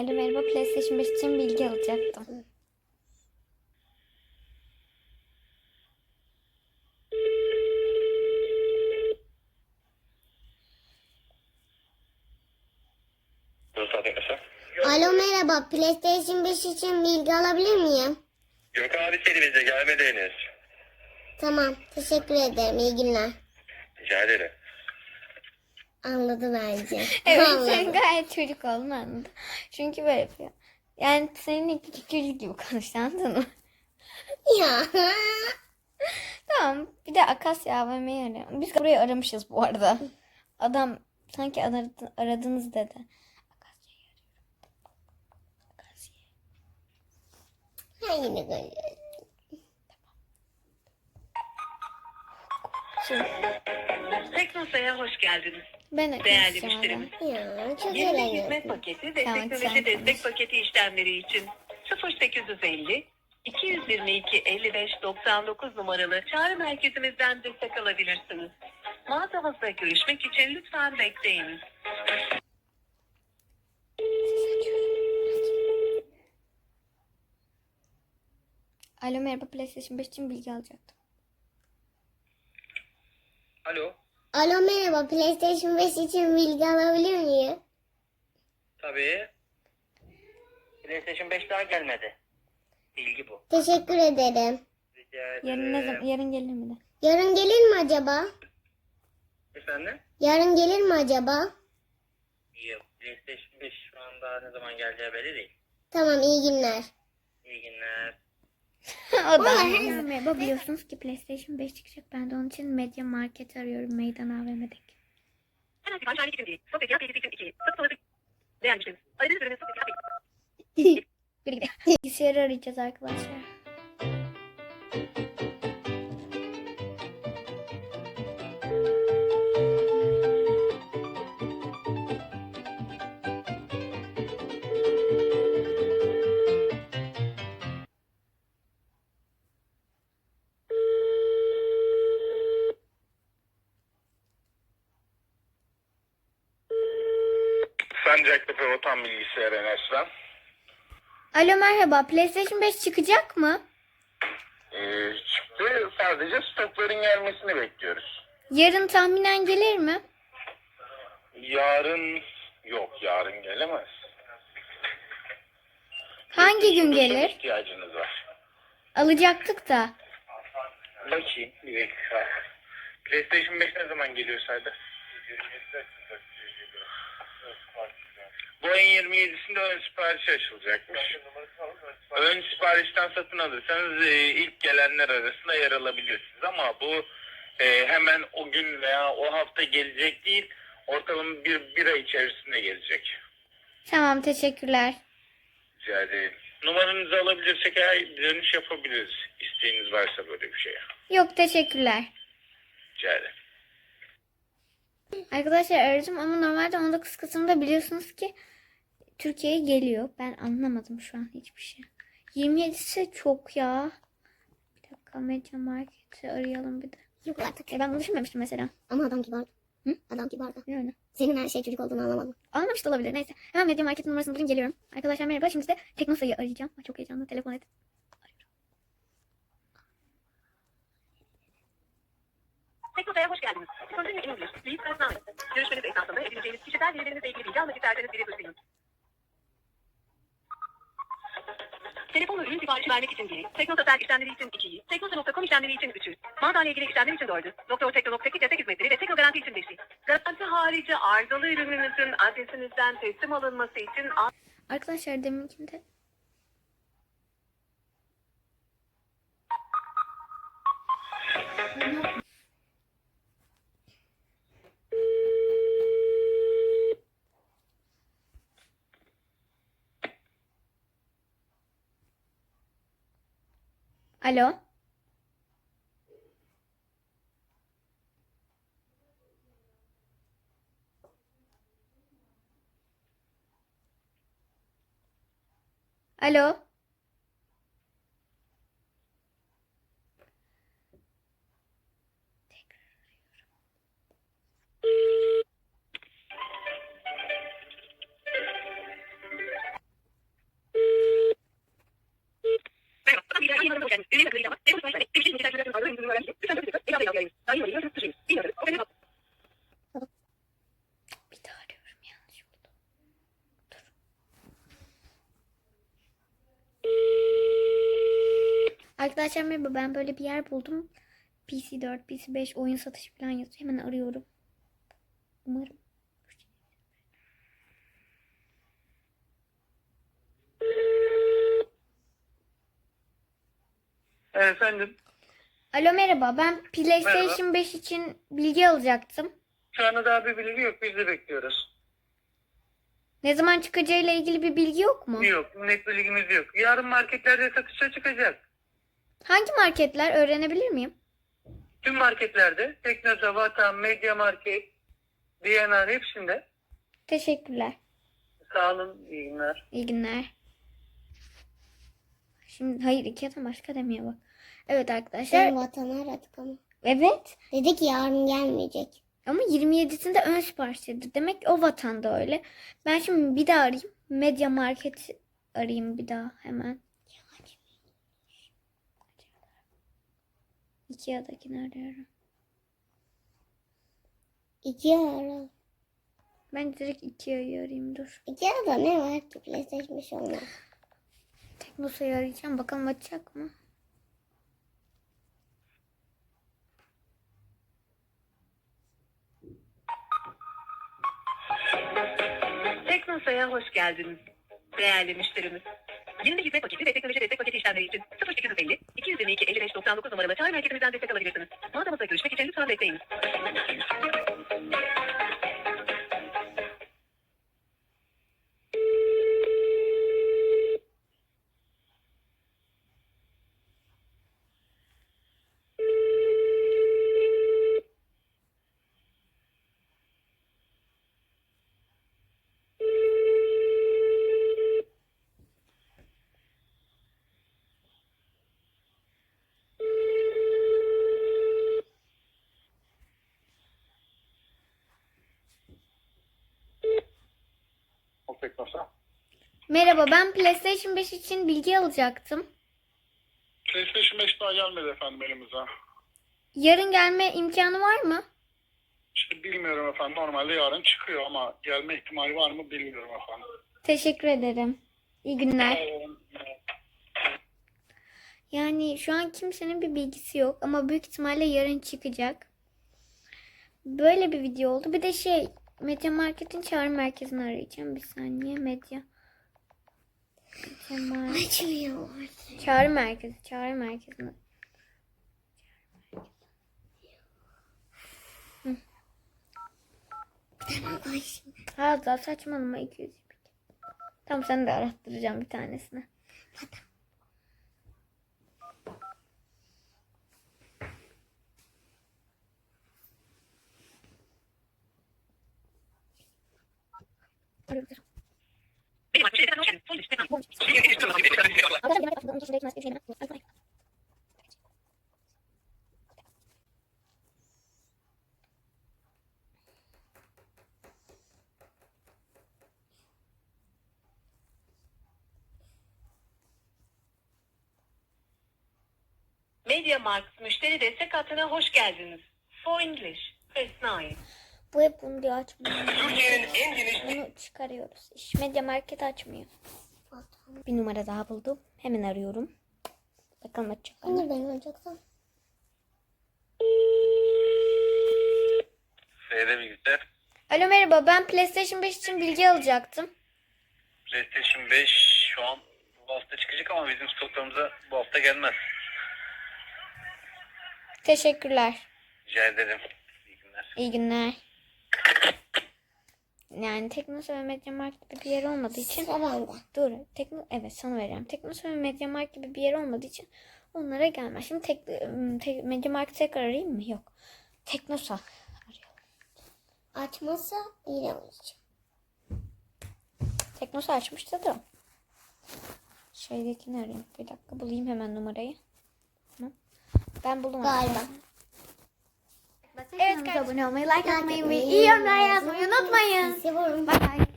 Alo merhaba PlayStation 5 için bilgi alacaktım. Alo merhaba. PlayStation 5 için bilgi alabilir miyim? Yok abi seni bize gelmedi henüz. Tamam. Teşekkür ederim. İyi günler. Rica ederim. Anladı bence. Evet Anladı. sen gayet çocuk olduğunu anladım. Çünkü böyle yapıyor. Yani seninle küçük çocuk gibi konuştu anladın mı? Ya. Tamam bir de Akasya AVM'yi arayalım. Biz burayı aramışız bu arada. Adam sanki aradı, aradınız dedi. Akasya'yı arıyorum. Akasya'yı. Ha yine böyle. Şimdi Teknosa'ya hoş geldiniz. ben Değerli müşterimiz. Ya çok Yeni hizmet paketi ve Tamam, teknoloji sen destek paketi işlemleri için 0850 222 55 99 numaralı çağrı merkezimizden destek alabilirsiniz. Mağazamızda görüşmek için lütfen bekleyiniz. Alo merhaba PlayStation 5 için bilgi alacaktım. Alo. Merhaba. PlayStation 5 için bilgi alabilir miyim? Tabii. PlayStation 5 daha gelmedi. Bilgi bu. Teşekkür ederim. Rica ederim. Yarın ne zaman? Yarın gelir mi de? Yarın gelir mi acaba? Efendim? Yarın gelir mi acaba? Yok. PlayStation 5 şu anda ne zaman geleceği belli değil. Tamam iyi günler. İyi günler. O da merhaba biliyorsunuz ki PlayStation 5 çıkacak. Ben de onun için Media Market arıyorum. Meydan AVM'deki. Hemen sipariş halini Sancaktepe Otan Bilgisayar Enes'ten. Alo merhaba. PlayStation 5 çıkacak mı? Ee, çıktı. Sadece stokların gelmesini bekliyoruz. Yarın tahminen gelir mi? Yarın yok. Yarın gelemez. Hangi gün gelir? ihtiyacınız var. Alacaktık da. Bakayım bir dakika. PlayStation 5 ne zaman geliyor Serdar? Ayın 27'sinde ön sipariş açılacakmış. Ön siparişten satın alırsanız e, ilk gelenler arasında yer alabiliyorsunuz ama bu e, hemen o gün veya o hafta gelecek değil. Ortalama bir, bir ay içerisinde gelecek. Tamam teşekkürler. Rica ederim. Numaranızı alabilirsek eğer dönüş yapabiliriz. İsteğiniz varsa böyle bir şeye. Yok teşekkürler. Rica ederim. Arkadaşlar aradım ama normalde 19 Kasım'da biliyorsunuz ki Türkiye'ye geliyor. Ben anlamadım şu an hiçbir şey. 27'si çok ya. Bir dakika Media Market'i arayalım bir de. Yok artık. E ben bunu düşünmemiştim mesela. Ama adam kibardı. Hı? Adam kibardı. Yani. Senin her şey çocuk olduğunu anlamadım. Anlamış da olabilir. Neyse. Hemen Media Market numarasını bulayım geliyorum. Arkadaşlar merhaba. Şimdi de Teknosa'yı arayacağım. Ay, çok heyecanlı. Telefon et. Teknosa'ya hoş geldiniz. Continue in English. Please press nine. Görüşmeniz esnasında edineceğiniz kişisel verilerinizle ilgili bilgi almak isterseniz biri buyurun. Telefon ürün siparişi vermek için 1'i, Teknosa'sel işlemleri için 2'yi, Teknosa.com işlemleri için 3'ü, mağazayla ilgili işlemler için 4'ü, Doktor Teknolog destek hizmetleri ve Tekno Garanti için 5'i. Garanti harici arızalı ürününüzün adresinizden teslim alınması için Arkadaşlar deminkinde Alo. Alo. Arkadaşlar merhaba ben böyle bir yer buldum. PC4, PC5 oyun satışı falan yazıyor. Hemen arıyorum. Umarım. Efendim, Alo merhaba ben PlayStation 5 için bilgi alacaktım. şu anda daha bir bilgi yok. Biz de bekliyoruz. Ne zaman çıkacağıyla ilgili bir bilgi yok mu? Yok, net bilgimiz yok. Yarın marketlerde satışa çıkacak. Hangi marketler öğrenebilir miyim? Tüm marketlerde, Teknosa, Vatan, Media Market, DNR hepsinde. Teşekkürler. Sağ olun, iyi günler. İyi günler. Şimdi hayır iki adam başka demiyor bak. Evet arkadaşlar. Sen vatanı aradık ama. Evet. Dedi ki yarın gelmeyecek. Ama 27'sinde ön sipariş dedi. Demek ki o vatanda öyle. Ben şimdi bir daha arayayım. Medya Market arayayım bir daha hemen. Ikea'dakini arıyorum. İki ara. Ben direkt Ikea'yı arayayım dur. İki arada ne var ki PlayStation 5 olmaz. Teknosa'yı arayacağım. Bakalım açacak mı? Hoş geldiniz. Değerli müşterimiz. Yeni hizmet paketi ve teknoloji destek paketi işlemleri için 0250 222 55 99 numaralı çağrı merkezimizden destek alabilirsiniz. Mağazamızda görüşmek için lütfen bekleyiniz. Teknosa. Merhaba ben PlayStation 5 için bilgi alacaktım. PlayStation 5 daha gelmedi efendim elimize. Yarın gelme imkanı var mı? İşte bilmiyorum efendim. Normalde yarın çıkıyor ama gelme ihtimali var mı bilmiyorum efendim. Teşekkür ederim. İyi günler. Yani şu an kimsenin bir bilgisi yok ama büyük ihtimalle yarın çıkacak. Böyle bir video oldu. Bir de şey Medya Market'in çağrı merkezini arayacağım. Bir saniye Medya. Medya Market. Çağrı merkezi. Çağrı merkezini. Ay şimdi. Ha daha saçmalama 200. Tamam sen de arattıracağım bir tanesini. Arıyorum. Hoş geldiniz. Son liste. Arkadaşlar bir. Media Markt müşteri destek hattına hoş geldiniz. For English, press 9. Bu hep bunu diyor açmıyor. Türkiye'nin en geniş Bunu çıkarıyoruz. İş medya market açmıyor. Bir numara daha buldum. Hemen arıyorum. Bakalım açacak mı? Hani ben olacaksam. Seyre bilgisayar. Alo merhaba ben PlayStation 5 için bilgi alacaktım. PlayStation 5 şu an bu hafta çıkacak ama bizim stoklarımıza bu hafta gelmez. Teşekkürler. Rica ederim. İyi günler. İyi günler. Yani Teknosa ve Medya Markt gibi bir yer olmadığı için Sıra bende. dur. Tekno evet sana vereceğim. Teknosa ve Medya Markt gibi bir yer olmadığı için onlara gelmez. Şimdi tek, tek Medya Markt tekrar arayayım mı? Yok. Teknosa arıyorum. Açmazsa yine olacak. Teknosa açmıştı da. Şeydekini arayayım. Bir dakika bulayım hemen numarayı. Ben buldum. Galiba. arkadaşlar. Evet, abone olmayı, like atmayı ve iyi yorumlar yazmayı unutmayın. Bay bay.